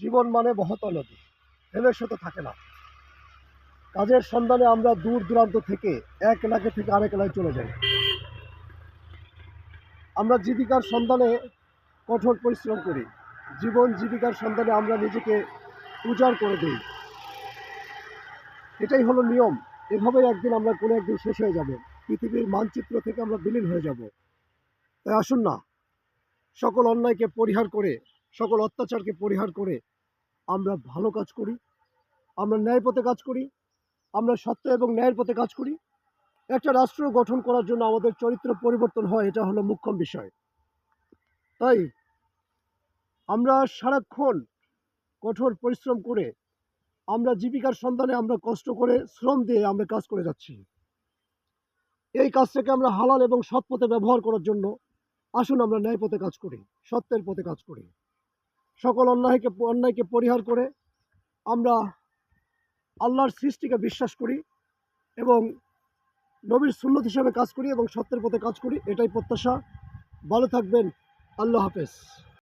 জীবন মানে বহতা নদী সাথে থাকে না। কাজের সন্ধানে আমরা দূর দূরান্ত থেকে এক এলাকা থেকে আরেক এলাকায় চলে যাই। আমরা জীবিকার সন্ধানে কঠোর পরিশ্রম করি। জীবন জীবিকার সন্ধানে আমরা নিজেকে উজাড় করে দিই। এটাই হলো নিয়ম। এভাবেই একদিন আমরা কোনো একদিন শেষ হয়ে যাব। পৃথিবীর মানচিত্র থেকে আমরা বিলীন হয়ে যাব। তাই আসুন না, সকল অন্যায়কে পরিহার করে সকল অত্যাচারকে পরিহার করে আমরা ভালো কাজ করি, আমরা ন্যায় পথে কাজ করি, আমরা সত্য এবং ন্যায়ের পথে কাজ করি। একটা রাষ্ট্র গঠন করার জন্য আমাদের চরিত্র পরিবর্তন হয়, এটা হলো মুখ্যম বিষয়। তাই আমরা সারাক্ষণ কঠোর পরিশ্রম করে, আমরা জীবিকার সন্ধানে আমরা কষ্ট করে শ্রম দিয়ে আমরা কাজ করে যাচ্ছি। এই কাজটাকে আমরা হালাল এবং সৎ পথে ব্যবহার করার জন্য আসুন আমরা ন্যায় পথে কাজ করি, সত্যের পথে কাজ করি। সকল অন্যায়কে অন্যায়কে পরিহার করে আমরা আল্লাহর সৃষ্টিকে বিশ্বাস করি এবং নবীর সুন্নত হিসাবে কাজ করি এবং সত্যের পথে কাজ করি, এটাই প্রত্যাশা। ভালো থাকবেন। আল্লাহ হাফেজ।